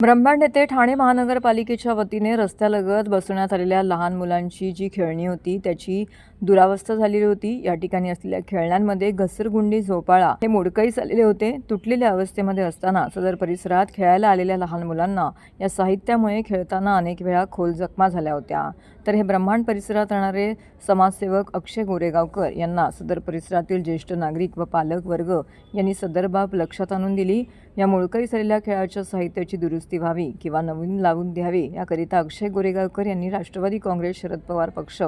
ब्रह्मांड येथे ठाणे महानगरपालिकेच्या वतीने रस्त्यालगत बसवण्यात आलेल्या लहान मुलांची जी खेळणी होती त्याची दुरावस्था झालेली होती. या ठिकाणी असलेल्या खेळण्यांमध्ये घसरगुंडी झोपाळा हे मोडकळीस आलेले होते. तुटलेल्या अवस्थेमध्ये असताना सदर परिसरात खेळायला आलेल्या लहान मुलांना या साहित्यामुळे खेळताना अनेक वेळा खोल जखमा झाल्या होत्या. तर हे ब्रह्मांड परिसरात राहणारे समाजसेवक अक्षय गोरेगावकर यांना सदर परिसरातील ज्येष्ठ नागरिक व पालक वर्ग यांनी सदर बाब लक्षात आणून दिली. या मोडकळीस आलेल्या खेळाच्या साहित्याची दुरुस्ती व्हावी किंवा नवीन लावून द्यावे याकरिता अक्षय गोरेगावकर यांनी राष्ट्रवादी काँग्रेस शरद पवार पक्ष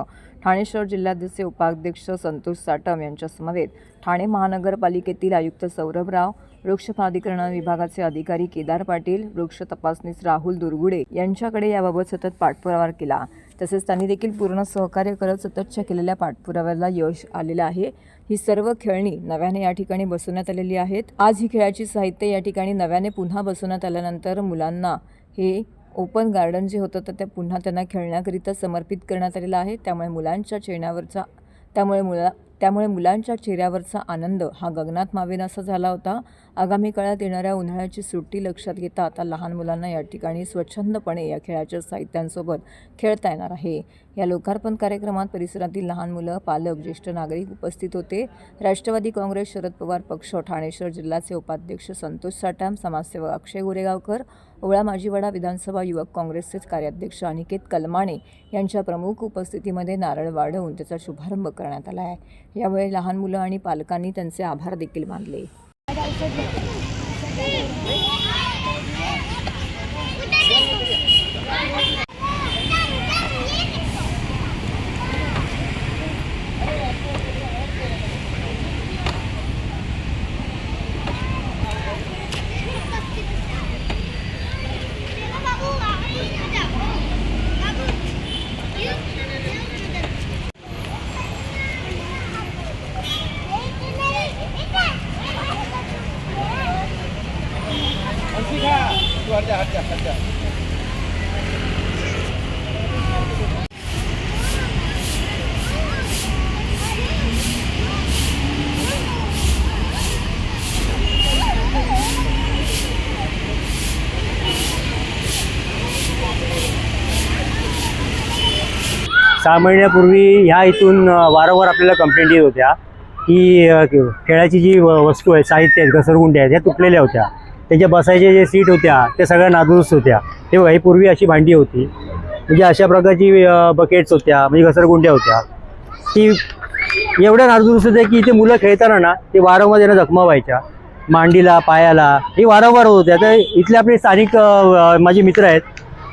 ठाणे शहर जिल्हाध्यक्ष उपाध्यक्ष संतोष साटम यांच्यासमवेत ठाणे महानगरपालिकेतील आयुक्त सौरभ राव वृक्ष प्राधिकरण विभागाचे अधिकारी केदार पाटील वृक्ष तपासनीस राहुल दुर्गुडे यांच्याकडे याबाबत सतत पाठपुरावा केला. तसेच त्यांनी देखील पूर्ण सहकार्य करत सततच्या केलेल्या पाठपुराव्याला यश आलेलं आहे. ही सर्व खेळणी नव्याने या ठिकाणी बसवण्यात आलेली आहेत. आज ही खेळाची साहित्य या ठिकाणी नव्याने पुन्हा बसवण्यात आल्यानंतर मुलांना हे ओपन गार्डन जे होतं तर ते पुन्हा त्यांना खेळण्याकरिता समर्पित करण्यात आलेलं आहे. त्यामुळे मुलांच्या चेहऱ्यावरचा त्यामुळे मुला त्यामुळे मुलांच्या चेहऱ्यावरचा आनंद हा गगनात मावेनासा झाला होता. आगामी काळात येणाऱ्या उन्हाळ्याची सुट्टी लक्षात घेता आता लहान मुलांना या ठिकाणी स्वच्छंदपणे या खेळाच्या साहित्यांसोबत खेळता येणार आहे. या लोकार्पण कार्यक्रमात परिसरातील लहान मुलं पालक ज्येष्ठ नागरिक उपस्थित होते. राष्ट्रवादी काँग्रेस शरद पवार पक्ष ठाणेश्वर जिल्ह्याचे उपाध्यक्ष संतोष साटाम समाजसेवक अक्षय गोरेगावकर ओळा माजीवाडा विधानसभा युवक काँग्रेसचे कार्याध्यक्ष अनिकेत कलमाणे यांच्या प्रमुख उपस्थितीमध्ये नारळ वाढवून त्याचा शुभारंभ करण्यात आला आहे. यावेळी लहान मुलं आणि पालकांनी त्यांचे आभार देखील मानले. सहा महिन्यापूर्वी ह्या इथून वारंवार आपल्याला कंप्लेंट येत होत्या की खेळाची जी वस्तू आहे साहित्य आहेत घसरगुंड्या आहेत ह्या तुटलेल्या होत्या. त्याच्या बसायच्या जे सीट होत्या त्या सगळ्या नादुरुस्त होत्या. तेव्हा ही पूर्वी अशी भांडी होती. म्हणजे अशा प्रकारची बकेट्स होत्या म्हणजे घसरगुंड्या होत्या. ती एवढ्या नादुरुस्त होत्या की इथे मुलं खेळताना ना ते वारंवार त्यांना जखमा व्हायच्या मांडीला पायाला हे वारंवार होत. होत्या तर इथले आपले स्थानिक माझे मित्र आहेत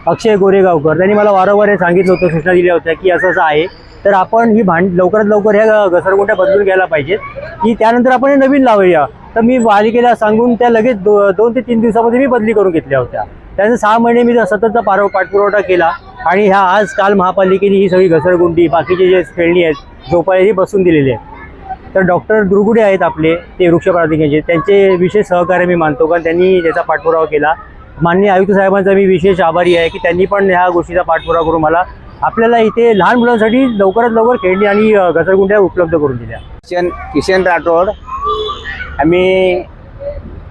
अक्षय गोरेगावकर. त्यांनी मला वारंवार हे सांगितलं होतं सूचना दिल्या होत्या की असं असं आहे. तर आपण ही भांड लवकरात लवकर ह्या घसरगुंड्या बदलून घ्यायला पाहिजेत. की त्यानंतर आपण हे नवीन लावूया. तर मी पालिकेला सांगून त्या लगेच दो दोन ते तीन दिवसामध्ये मी बदली करून घेतल्या होत्या. त्यानंतर सहा महिने मी सततचा पार पाठपुरवठा केला आणि ह्या आज काल महापालिकेने ही सगळी घसरगुंडी बाकीचे जे खेळणी आहेत झोपाळे बसून दिलेली आहेत. तर डॉक्टर दुर्गुडे आहेत आपले ते वृक्ष प्राधिकरणाचे त्यांचे विशेष सहकार्य मी मानतो कारण त्यांनी त्याचा पाठपुरावा केला. माननीय आयुक्त साहेबांचा मी विशेष आभारी आहे की त्यांनी पण ह्या गोष्टीचा पाठपुरावा करून मला आपल्याला इथे लहान मुलांसाठी लवकरात लवकर खेळणी आणि घसरगुंड्या उपलब्ध करून दिल्या. किशन किशन राठोड आम्ही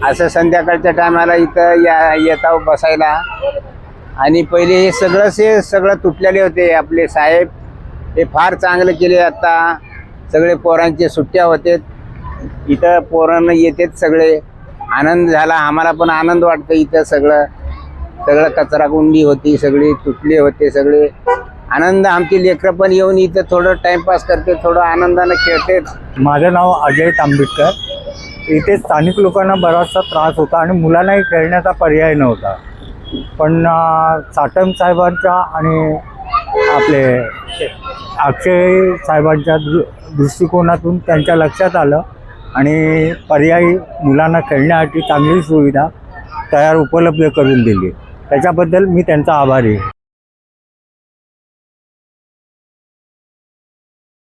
असं संध्याकाळच्या टायमाला इथं या येता बसायला. आणि पहिले हे सगळंच हे सगळं तुटलेले होते. आपले साहेब हे फार चांगलं केले आता. सगळे पोरांचे सुट्ट्या होते. इथं पोरांना येतेच सगळे. आनंद झाला. आम्हाला पण आनंद वाटतं इथं सगळं. सगळं कचराकुंडी होती सगळी तुटले होते सगळे. आनंद आमची लेकरं पण येऊन इथं थोडं टाइमपास करते थोडं आनंदानं खेळते माझं नाव अजय तांबेडकर. इथे स्थानिक लोकांना बराचसा त्रास होता आणि मुलांनाही खेळण्याचा पर्याय नव्हता. पण साटम साहेबांच्या आणि आपले अक्षय साहेबांच्या दृ दृष्टिकोनातून त्यांच्या लक्षात आलं आणि पर्यायी मुलांना खेळण्यासाठी चांगली सुविधा तयार उपलब्ध करून दिली. त्याच्याबद्दल मी त्यांचा आभारी आहे.